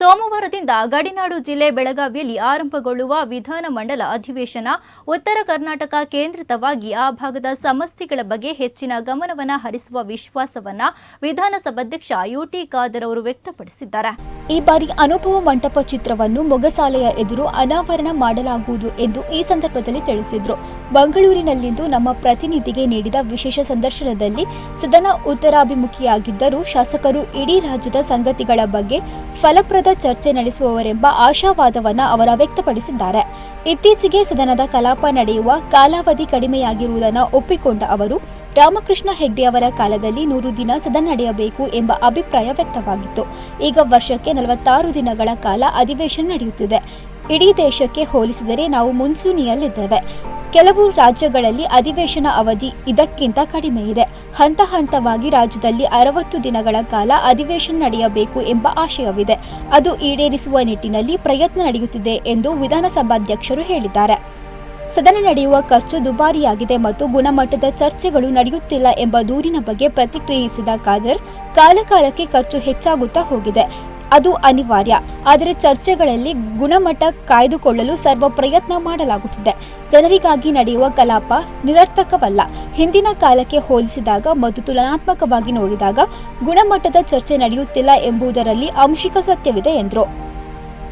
ಸೋಮವಾರದಿಂದ ಗಡಿನಾಡು ಜಿಲ್ಲೆ ಬೆಳಗಾವಿಯಲ್ಲಿ ಆರಂಭಗೊಳ್ಳುವ ವಿಧಾನಮಂಡಲ ಅಧಿವೇಶನ ಉತ್ತರ ಕರ್ನಾಟಕ ಕೇಂದ್ರಿತವಾಗಿ ಆ ಭಾಗದ ಸಮಸ್ಯೆಗಳ ಬಗ್ಗೆ ಹೆಚ್ಚಿನ ಗಮನವನ್ನು ಹರಿಸುವ ವಿಶ್ವಾಸವನ್ನ ವಿಧಾನಸಭಾಧ್ಯಕ್ಷ ಯುಟಿ ಖಾದರ್ ಅವರು ವ್ಯಕ್ತಪಡಿಸಿದ್ದಾರೆ. ಈ ಬಾರಿ ಅನುಭವ ಮಂಟಪ ಚಿತ್ರವನ್ನು ಮೊಗಸಾಲೆಯ ಎದುರು ಅನಾವರಣ ಮಾಡಲಾಗುವುದು ಎಂದು ಈ ಸಂದರ್ಭದಲ್ಲಿ ತಿಳಿಸಿದರು. ಬೆಂಗಳೂರಿನಲ್ಲಿಂದು ನಮ್ಮ ಪ್ರತಿನಿಧಿಗೆ ನೀಡಿದ ವಿಶೇಷ ಸಂದರ್ಶನದಲ್ಲಿ ಸದನ ಉತ್ತರಾಭಿಮುಖಿಯಾಗಿದ್ದರೂ ಶಾಸಕರು ಇಡೀ ರಾಜ್ಯದ ಸಂಗತಿಗಳ ಬಗ್ಗೆ ಫಲಪ್ರದ ಚರ್ಚೆ ನಡೆಸುವವರೆಂಬ ಆಶಾವಾದವನ್ನು ಅವರ ವ್ಯಕ್ತಪಡಿಸಿದ್ದಾರೆ. ಇತ್ತೀಚೆಗೆ ಸದನದ ಕಲಾಪ ನಡೆಯುವ ಕಾಲಾವಧಿ ಕಡಿಮೆಯಾಗಿರುವುದನ್ನು ಒಪ್ಪಿಕೊಂಡ ಅವರು, ರಾಮಕೃಷ್ಣ ಹೆಗ್ಡೆ ಅವರ ಕಾಲದಲ್ಲಿ ನೂರು ದಿನ ಸದನ ನಡೆಯಬೇಕು ಎಂಬ ಅಭಿಪ್ರಾಯ ವ್ಯಕ್ತವಾಗಿತ್ತು. ಈಗ ವರ್ಷಕ್ಕೆ ನಲವತ್ತಾರು ದಿನಗಳ ಕಾಲ ಅಧಿವೇಶನ ನಡೆಯುತ್ತಿದೆ. ಇಡೀ ದೇಶಕ್ಕೆ ಹೋಲಿಸಿದರೆ ನಾವು ಮುಂಚೂಣಿಯಲ್ಲಿದ್ದೇವೆ. ಕೆಲವು ರಾಜ್ಯಗಳಲ್ಲಿ ಅಧಿವೇಶನ ಅವಧಿ ಇದಕ್ಕಿಂತ ಕಡಿಮೆ ಇದೆ. ಹಂತ ಹಂತವಾಗಿ ರಾಜ್ಯದಲ್ಲಿ ಅರವತ್ತು ದಿನಗಳ ಕಾಲ ಅಧಿವೇಶನ ನಡೆಯಬೇಕು ಎಂಬ ಆಶಯವಿದೆ. ಅದು ಈಡೇರಿಸುವ ನಿಟ್ಟಿನಲ್ಲಿ ಪ್ರಯತ್ನ ನಡೆಯುತ್ತಿದೆ ಎಂದು ವಿಧಾನಸಭಾಧ್ಯಕ್ಷರು ಹೇಳಿದ್ದಾರೆ. ಸದನ ನಡೆಯುವ ಖರ್ಚು ದುಬಾರಿಯಾಗಿದೆ ಮತ್ತು ಗುಣಮಟ್ಟದ ಚರ್ಚೆಗಳು ನಡೆಯುತ್ತಿಲ್ಲ ಎಂಬ ದೂರಿನ ಬಗ್ಗೆ ಪ್ರತಿಕ್ರಿಯಿಸಿದ ಖಾದರ್, ಕಾಲಕಾಲಕ್ಕೆ ಖರ್ಚು ಹೆಚ್ಚಾಗುತ್ತಾ ಹೋಗಿದೆ. ಅದು ಅನಿವಾರ್ಯ. ಆದರೆ ಚರ್ಚೆಗಳಲ್ಲಿ ಗುಣಮಟ್ಟ ಕಾಯ್ದುಕೊಳ್ಳಲು ಸರ್ವ ಪ್ರಯತ್ನ ಮಾಡಲಾಗುತ್ತಿದೆ. ಜನರಿಗಾಗಿ ನಡೆಯುವ ಕಲಾಪ ನಿರರ್ಥಕವಲ್ಲ. ಹಿಂದಿನ ಕಾಲಕ್ಕೆ ಹೋಲಿಸಿದಾಗ ಮತ್ತು ತುಲನಾತ್ಮಕವಾಗಿ ನೋಡಿದಾಗ ಗುಣಮಟ್ಟದ ಚರ್ಚೆ ನಡೆಯುತ್ತಿಲ್ಲ ಎಂಬುದರಲ್ಲಿ ಆಂಶಿಕ ಸತ್ಯವಿದೆ, ಎಂದರು.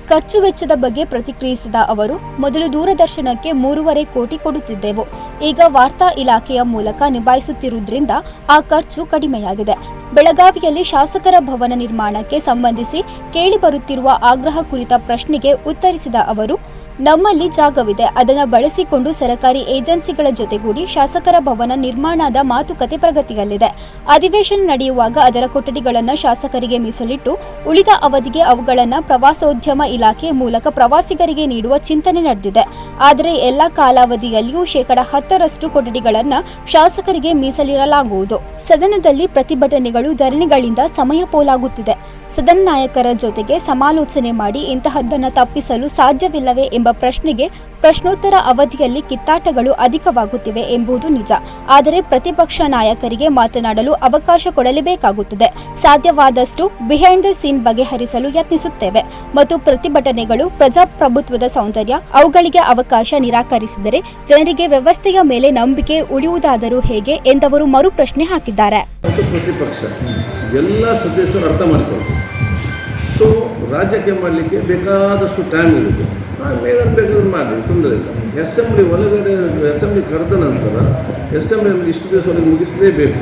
ಖರ್ಚು ವೆಚ್ಚದ ಬಗ್ಗೆ ಪ್ರತಿಕ್ರಿಯಿಸಿದ ಅವರು, ಮೊದಲು ದೂರದರ್ಶನಕ್ಕೆ ಮೂರುವರೆ ಕೋಟಿ ಕೊಡುತ್ತಿದ್ದೆವು. ಈಗ ವಾರ್ತಾ ಇಲಾಖೆಯ ಮೂಲಕ ನಿಭಾಯಿಸುತ್ತಿರುವುದರಿಂದ ಆ ಖರ್ಚು ಕಡಿಮೆಯಾಗಿದೆ. ಬೆಳಗಾವಿಯಲ್ಲಿ ಶಾಸಕರ ಭವನ ನಿರ್ಮಾಣಕ್ಕೆ ಸಂಬಂಧಿಸಿ ಕೇಳಿಬರುತ್ತಿರುವ ಆಗ್ರಹ ಕುರಿತ ಪ್ರಶ್ನೆಗೆ ಉತ್ತರಿಸಿದ ಅವರು ನಮ್ಮಲ್ಲಿ ಜಾಗವಿದೆ. ಅದನ್ನು ಬಳಸಿಕೊಂಡು ಸರಕಾರಿ ಏಜೆನ್ಸಿಗಳ ಜೊತೆಗೂಡಿ ಶಾಸಕರ ಭವನ ನಿರ್ಮಾಣದ ಮಾತುಕತೆ ಪ್ರಗತಿಯಲ್ಲಿದೆ. ಅಧಿವೇಶನ ನಡೆಯುವಾಗ ಅದರ ಕೊಠಡಿಗಳನ್ನು ಶಾಸಕರಿಗೆ ಮೀಸಲಿಟ್ಟು ಉಳಿದ ಅವಧಿಗೆ ಅವುಗಳನ್ನು ಪ್ರವಾಸೋದ್ಯಮ ಇಲಾಖೆ ಮೂಲಕ ಪ್ರವಾಸಿಗರಿಗೆ ನೀಡುವ ಚಿಂತನೆ ನಡೆದಿದೆ. ಆದರೆ ಎಲ್ಲ ಕಾಲಾವಧಿಯಲ್ಲಿಯೂ ಶೇಕಡ ಹತ್ತರಷ್ಟು ಕೊಠಡಿಗಳನ್ನು ಶಾಸಕರಿಗೆ ಮೀಸಲಿಡಲಾಗುವುದು. ಸದನದಲ್ಲಿ ಪ್ರತಿಭಟನೆಗಳು ಧರಣಿಗಳಿಂದ ಸಮಯ ಪೋಲಾಗುತ್ತಿದೆ. ಸದನ ನಾಯಕರ ಜೊತೆಗೆ ಸಮಾಲೋಚನೆ ಮಾಡಿ ಇಂತಹದ್ದನ್ನು ತಪ್ಪಿಸಲು ಸಾಧ್ಯವಿಲ್ಲವೇ ಎಂಬ ಪ್ರಶ್ನೆಗೆ ಪ್ರಶ್ನೋತ್ತರ ಅವಧಿಯಲ್ಲಿ ಕಿತ್ತಾಟಗಳು ಅಧಿಕವಾಗುತ್ತಿವೆ ಎಂಬುದು ನಿಜ. ಆದರೆ ಪ್ರತಿಪಕ್ಷ ನಾಯಕರಿಗೆ ಮಾತನಾಡಲು ಅವಕಾಶ ಕೊಡಲೇಬೇಕಾಗುತ್ತದೆ. ಸಾಧ್ಯವಾದಷ್ಟು ಬಿಹೈಂಡ್ ದ ಸೀನ್ ಬಗೆಹರಿಸಲು ಯತ್ನಿಸುತ್ತೇವೆ. ಮತ್ತು ಪ್ರತಿಭಟನೆಗಳು ಪ್ರಜಾಪ್ರಭುತ್ವದ ಸೌಂದರ್ಯ, ಅವುಗಳಿಗೆ ಅವಕಾಶ ನಿರಾಕರಿಸಿದರೆ ಜನರಿಗೆ ವ್ಯವಸ್ಥೆಯ ಮೇಲೆ ನಂಬಿಕೆ ಉಳಿಯುವುದಾದರೂ ಹೇಗೆ ಎಂದವರು ಮರು ಪ್ರಶ್ನೆ ಹಾಕಿದ್ದಾರೆ ಎಲ್ಲ ಸದಸ್ಯರು ಅರ್ಥ ಮಾಡಿಕೊಳ್ತಾರೆ ಸೊ ರಾಜ್ಯಕ್ಕೆ ಮಾಡಲಿಕ್ಕೆ ಬೇಕಾದಷ್ಟು ಟೈಮ್ ಇರುತ್ತೆ. ಬೇಗ ಬೇಕಾದ್ರೆ ಮಾಡಿ ತೊಂದರೆ ಇಲ್ಲ. ಅಸೆಂಬ್ಲಿ ಒಳಗಡೆ ಅಸೆಂಬ್ಲಿ ಕರೆದ ನಂತರ ಅಸೆಂಬ್ಲಿಯಲ್ಲಿ ಇಷ್ಟು ದಿವಸ ಮುಗಿಸಲೇಬೇಕು.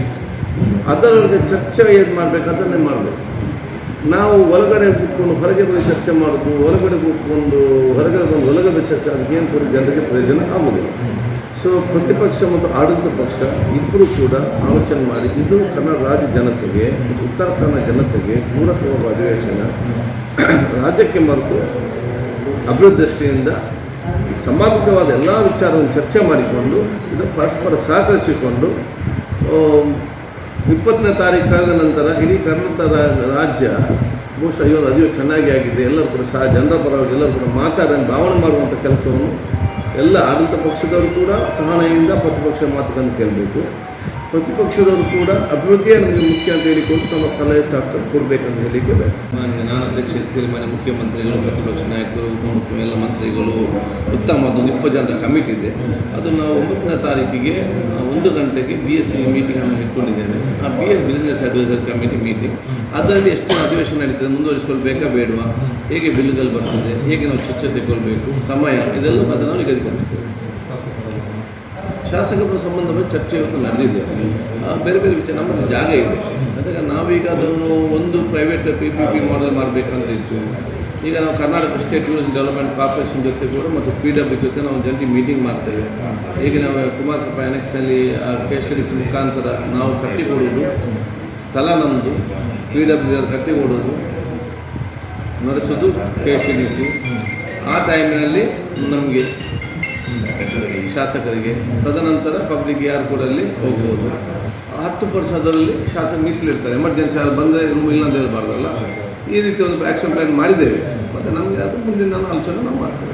ಅದರೊಳಗೆ ಚರ್ಚೆ ಏನು ಮಾಡಬೇಕಾದ್ರೆ ಮಾಡಬೇಕು. ನಾವು ಒಳಗಡೆ ಕೂತ್ಕೊಂಡು ಹೊರಗೆ ಬಂದು ಚರ್ಚೆ ಮಾಡೋದು, ಹೊರಗಡೆ ಕೂತ್ಕೊಂಡು ಹೊರಗಡೆ ಬಂದು ಒಳಗಡೆ ಚರ್ಚೆ ಅದಕ್ಕೇನು ಕೂಡ ಜನರಿಗೆ ಪ್ರಯೋಜನ ಆಗೋದಿಲ್ಲ. ಸೊ ಪ್ರತಿಪಕ್ಷ ಮತ್ತು ಆಡಳಿತ ಪಕ್ಷ ಇಬ್ಬರು ಕೂಡ ಆಲೋಚನೆ ಮಾಡಿ, ಇದು ಕನ್ನಡ ರಾಜ್ಯ ಜನತೆಗೆ ಉತ್ತರ ಕನ್ನಡ ಜನತೆಗೆ ಪೂರಕವಾದ ಅಧಿವೇಶನ ರಾಜ್ಯಕ್ಕೆ ಮರೆತು ಅಭಿವೃದ್ಧಿ ದೃಷ್ಟಿಯಿಂದ ಸಮರ್ಪಕವಾದ ಎಲ್ಲ ವಿಚಾರವನ್ನು ಚರ್ಚೆ ಮಾಡಿಕೊಂಡು, ಇದು ಪರಸ್ಪರ ಸಹಕರಿಸಿಕೊಂಡು ಇಪ್ಪತ್ತನೇ ತಾರೀಕು ನಂತರ ಇಡೀ ಕರ್ನಾಟಕ ರಾಜ್ಯ ಬಹುಶಃ ಇವತ್ತು ಅದಿಯೋ ಚೆನ್ನಾಗಿ ಆಗಿದೆ. ಎಲ್ಲರೂ ಕೂಡ ಸಹ ಜನರ ಪರವಾಗಿ ಎಲ್ಲರೂ ಕೂಡ ಮಾತಾಡೋದು ಭಾವನೆ ಮಾಡುವಂಥ ಕೆಲಸವನ್ನು ಎಲ್ಲ ಆಡಳಿತ ಪಕ್ಷದವರು ಕೂಡ ಸಹನೆಯಿಂದ ಪ್ರತಿಪಕ್ಷ ಮಾತುಗಳನ್ನು ಕೇಳಬೇಕು. ಪ್ರತಿಪಕ್ಷದವರು ಕೂಡ ಅಭಿವೃದ್ಧಿಯೇ ನಮಗೆ ಮುಖ್ಯ ಅಂತ ಹೇಳಿಕೊಂಡು ತಮ್ಮ ಸಲಹೆ ಸಹಕಾರ ಕೊಡಬೇಕಂತ ಹೇಳಲಿಕ್ಕೆ ಬಯಸ್ತೇನೆ. ಮಾನ್ಯ ನಾನು ಅಧ್ಯಕ್ಷ ಮಾನ್ಯ ಮುಖ್ಯಮಂತ್ರಿಗಳು, ಪ್ರತಿಪಕ್ಷ ನಾಯಕರು ಎಲ್ಲ ಮಂತ್ರಿಗಳು ಉತ್ತಮ ಒಂದು ಇಪ್ಪತ್ತು ಜನರ ಕಮಿಟಿ ಇದೆ. ಅದನ್ನು ಒಂಬತ್ತನೇ ತಾರೀಕಿಗೆ ಒಂದು ಗಂಟೆಗೆ ಬಿ ಎಸ್ ಸಿ ಮೀಟಿಂಗ್ ಅನ್ನು ಇಟ್ಕೊಂಡಿದ್ದೇವೆ ಆ B S business advisor committee meeting ಅದರಲ್ಲಿ ಎಷ್ಟು ಅಧಿವೇಶನ ನಡೀತದೆ ಮುಂದುವರಿಸಿಕೊಳ್ಬೇಕಾ ಬೇಡವಾ? ಹೇಗೆ ಬಿಲ್ಗಳು ಬರ್ತದೆ? ಹೇಗೆ ನಾವು ಸ್ವಚ್ಛತೆ ಕೊಡಬೇಕು? ಸಮಯ ಇದೆಲ್ಲ ಅದನ್ನು ನಿಗದಿಪಡಿಸ್ತೇವೆ. ಶಾಸಕರ ಸಂಬಂಧವಾಗಿ ಚರ್ಚೆ ಇವತ್ತು ನಡೆದಿದೆ. ಬೇರೆ ಬೇರೆ ವಿಚಾರ ನಮ್ಮದು ಜಾಗ ಇದೆ. ಅದಕ್ಕೆ ನಾವೀಗ ಅದನ್ನು ಒಂದು private P P P model ಮಾಡಬೇಕಂತ ಇತ್ತು. ಈಗ ನಾವು Karnataka state tourism development corporation ಜೊತೆ ಕೂಡ ಮತ್ತು ಪಿ ಡಬ್ಲ್ಯೂ ಜೊತೆ ನಾವು ಜಂಟಿ ಮೀಟಿಂಗ್ ಮಾಡ್ತೇವೆ. ಈಗ ನಾವು ಕುಮಾರ್ ಕೃಪಾ ಎನೆಕ್ಸಲ್ಲಿ ಕೇಸ್ ಮುಖಾಂತರ ನಾವು ಕಟ್ಟಿಕೊಡೋದು ಸ್ಥಳ ನಮ್ಮದು ಪಿ ಡಬ್ಲ್ಯೂ ಕಟ್ಟಿಕೊಡೋದು ನಡೆಸೋದು ಕೆ ಸಿ. ಸಿ ಆ ಟೈಮಿನಲ್ಲಿ ನಮಗೆ ಶಾಸಕರಿಗೆ. ತದನಂತರ ಪಬ್ಲಿಕ್ ಅಲ್ಲಿ ಹೋಗ್ಬೋದು. ಹತ್ತು ಪರ್ಸೆಂಟಲ್ಲಿ ಶಾಸಕ ಮೀಸಲಿರ್ತಾರೆ ಎಮರ್ಜೆನ್ಸಿ ಯಾರು ಬಂದರೆ ರೂಮ್ ಇಲ್ಲ ಅಂತ ಹೇಳ್ಬಾರ್ದಲ್ಲ. ಈ ರೀತಿ ಒಂದು ಆ್ಯಕ್ಷನ್ ಪ್ಲ್ಯಾನ್ ಮಾಡಿದ್ದೇವೆ. ಮತ್ತು ನಮಗೆ ಅದು ಮುಂದಿನ ಆಲೋಚನೆ ನಾವು ಮಾಡ್ತೇವೆ.